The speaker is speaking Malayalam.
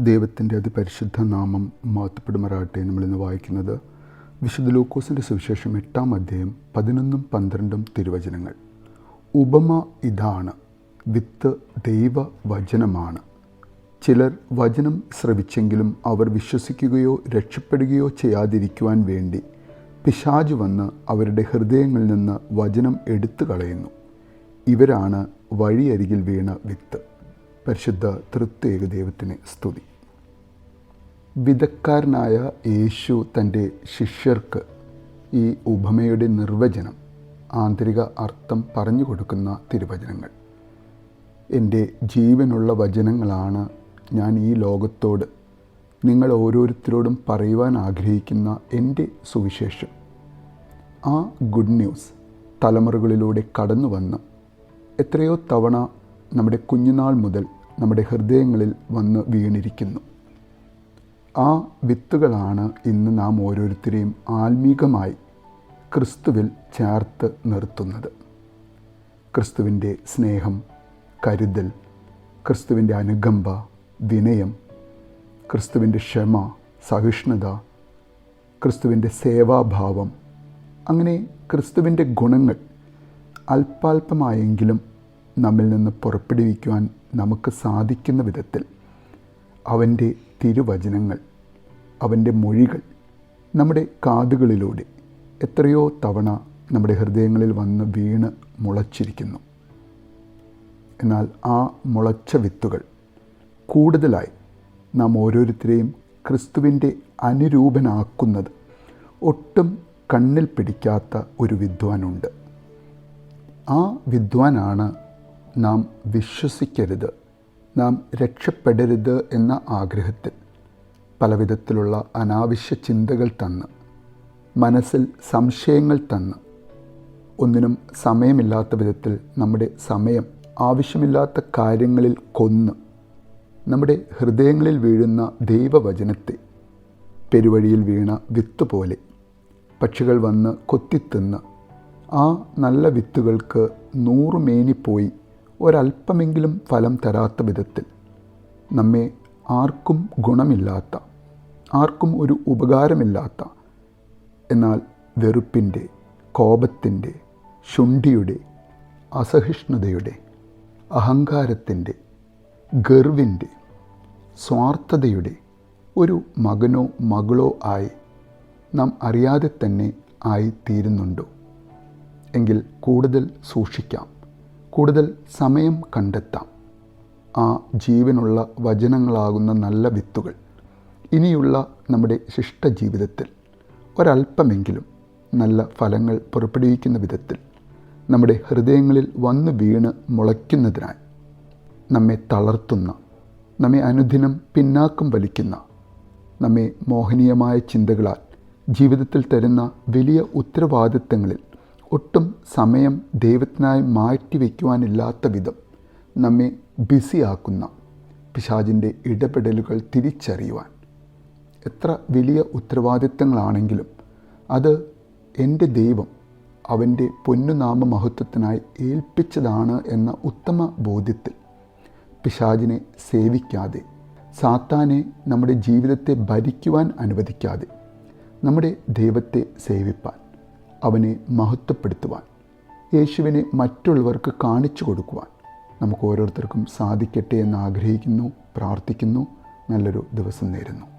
ദൈവത്തിന്റെ അതിപരിശുദ്ധ നാമം മാത്തപ്പെടുമാറാട്ടെ നമ്മളിന്ന് വായിക്കുന്നത് വിശുദ്ധ ലൂക്കോസിന്റെ സുവിശേഷം എട്ടാം അധ്യായം പതിനൊന്നും പന്ത്രണ്ടും തിരുവചനങ്ങൾ. ഉപമ ഇതാണ് വിത്ത് ദൈവവചനമാണ്. ചിലർ വചനം ശ്രവിച്ചെങ്കിലും അവർ വിശ്വസിക്കുകയോ രക്ഷപ്പെടുകയോ ചെയ്യാതിരിക്കുവാൻ വേണ്ടി പിശാജ് വന്ന് അവരുടെ ഹൃദയങ്ങളിൽ നിന്ന് വചനം എടുത്തു കളയുന്നു. ഇവരാണ് വഴിയരികിൽ വീണ വിത്ത്. പരിശുദ്ധ തൃത്വേക ദൈവത്തിന് സ്തുതി. വിദഗ്ധക്കാരനായ യേശു തന്റെ ശിഷ്യർക്ക് ഈ ഉപമയുടെ നിർവചനം ആന്തരിക അർത്ഥം പറഞ്ഞു കൊടുക്കുന്ന തിരുവചനങ്ങൾ. എന്റെ ജീവനുള്ള വചനങ്ങളാണ് ഞാൻ ഈ ലോകത്തോട് നിങ്ങൾ ഓരോരുത്തരോടും പറയുവാൻ ആഗ്രഹിക്കുന്ന എന്റെ സുവിശേഷം. ആ ഗുഡ് ന്യൂസ് തലമുറകളിലൂടെ കടന്നു വന്ന് എത്രയോ തവണ നമ്മുടെ കുഞ്ഞുനാൾ മുതൽ നമ്മുടെ ഹൃദയങ്ങളിൽ വന്ന് വീണിരിക്കുന്നു. ആ വിത്തുകളാണ് ഇന്ന് നാം ഓരോരുത്തരെയും ആത്മീകമായി ക്രിസ്തുവിൽ ചേർത്ത് നിർത്തുന്നത്. ക്രിസ്തുവിന്റെ സ്നേഹം കരുതൽ ക്രിസ്തുവിന്റെ അനുകമ്പ വിനയം ക്രിസ്തുവിന്റെ ക്ഷമ സഹിഷ്ണുത ക്രിസ്തുവിന്റെ സേവാഭാവം അങ്ങനെ ക്രിസ്തുവിന്റെ ഗുണങ്ങൾ അല്പാൽപമായെങ്കിലും നമ്മിൽ നിന്ന് പുറപ്പെടുവിക്കുവാൻ നമുക്ക് സാധിക്കുന്ന വിധത്തിൽ അവന്റെ തിരുവചനങ്ങൾ അവന്റെ മൊഴികൾ നമ്മുടെ കാതുകളിലൂടെ എത്രയോ തവണ നമ്മുടെ ഹൃദയങ്ങളിൽ വന്ന് വീണ് മുളച്ചിരിക്കുന്നു. എന്നാൽ ആ മുളച്ച വിത്തുകൾ കൂടുതലായി നാം ഓരോരുത്തരെയും ക്രിസ്തുവിന്റെ അനുരൂപനാക്കുന്നത് ഒട്ടും കണ്ണിൽ പിടിക്കാത്ത ഒരു വിദ്വാനുണ്ട്. ആ വിദ്വാനാണ് നാം വിശ്വസിക്കരുത്. നാം രക്ഷപ്പെടരുത് എന്ന ആഗ്രഹത്തിൽ പലവിധത്തിലുള്ള അനാവശ്യ ചിന്തകൾ തന്ന് മനസ്സിൽ സംശയങ്ങൾ തന്ന് ഒന്നിനും സമയമില്ലാത്ത വിധത്തിൽ നമ്മുടെ സമയം ആവശ്യമില്ലാത്ത കാര്യങ്ങളിൽ കൊന്ന് നമ്മുടെ ഹൃദയങ്ങളിൽ വീഴുന്ന ദൈവവചനത്തെ പെരുവഴിയിൽ വീണ വിത്ത് പോലെ പക്ഷികൾ വന്ന് കൊത്തിത്തിന്ന് ആ നല്ല വിത്തുകൾക്ക് നൂറുമേനിപ്പോയി ഒരല്പമെങ്കിലും ഫലം തരാത്ത വിധത്തിൽ നമ്മെ ആർക്കും ഗുണമില്ലാത്ത ആർക്കും ഒരു ഉപകാരമില്ലാത്ത എന്നാൽ വെറുപ്പിന്റെ കോപത്തിന്റെ ശുണ്ഠിയുടെ അസഹിഷ്ണുതയുടെ അഹങ്കാരത്തിന്റെ ഗർവിന്റെ സ്വാർത്ഥതയുടെ ഒരു മകനോ മകളോ ആയി നാം അറിയാതെ തന്നെ ആയിത്തീരുന്നുണ്ടോ? എങ്കിൽ കൂടുതൽ സൂക്ഷിക്കാം. കൂടുതൽ സമയം കണ്ടെത്താം. ആ ജീവനുള്ള വചനങ്ങളാകുന്ന നല്ല വിത്തുകൾ. ഇനിയുള്ള നമ്മുടെ ശിഷ്ടജീവിതത്തിൽ ഒരല്പമെങ്കിലും നല്ല ഫലങ്ങൾ പുറപ്പെടുവിക്കുന്ന വിധത്തിൽ നമ്മുടെ ഹൃദയങ്ങളിൽ വന്നു വീണ് മുളയ്ക്കുന്നതിനായി നമ്മെ തളർത്തുന്ന നമ്മെ അനുദിനം പിന്നാക്കം വലിക്കുന്ന നമ്മെ മോഹനീയമായ ചിന്തകളാൽ ജീവിതത്തിൽ തരുന്ന വലിയ ഉത്തരവാദിത്തങ്ങളിൽ ഒട്ടും സമയം ദൈവത്തിനായി മാറ്റിവെക്കുവാനില്ലാത്ത വിധം നമ്മെ ബിസിയാക്കുന്ന പിശാജിന്റെ ഇടപെടലുകൾ തിരിച്ചറിയുവാൻ. എത്ര വലിയ ഉത്തരവാദിത്തങ്ങളാണെങ്കിലും അത് എന്റെ ദൈവം അവന്റെ പൊന്നുനാമ മഹത്വത്തിനായി ഏൽപ്പിച്ചതാണ് എന്ന ഉത്തമ ബോധ്യത്തിൽ പിശാജിനെ സേവിക്കാതെ സാത്താനെ നമ്മുടെ ജീവിതത്തെ ഭരിക്കുവാൻ അനുവദിക്കാതെ നമ്മുടെ ദൈവത്തെ സേവിപ്പാൻ. അവനെ മഹത്വപ്പെടുത്തുവാൻ യേശുവിനെ മറ്റുള്ളവർക്ക് കാണിച്ചു കൊടുക്കുവാൻ നമുക്ക് ഓരോരുത്തർക്കും സാധിക്കട്ടെ എന്ന് ആഗ്രഹിക്കുന്നു പ്രാർത്ഥിക്കുന്നു. നല്ലൊരു ദിവസം നേരുന്നു.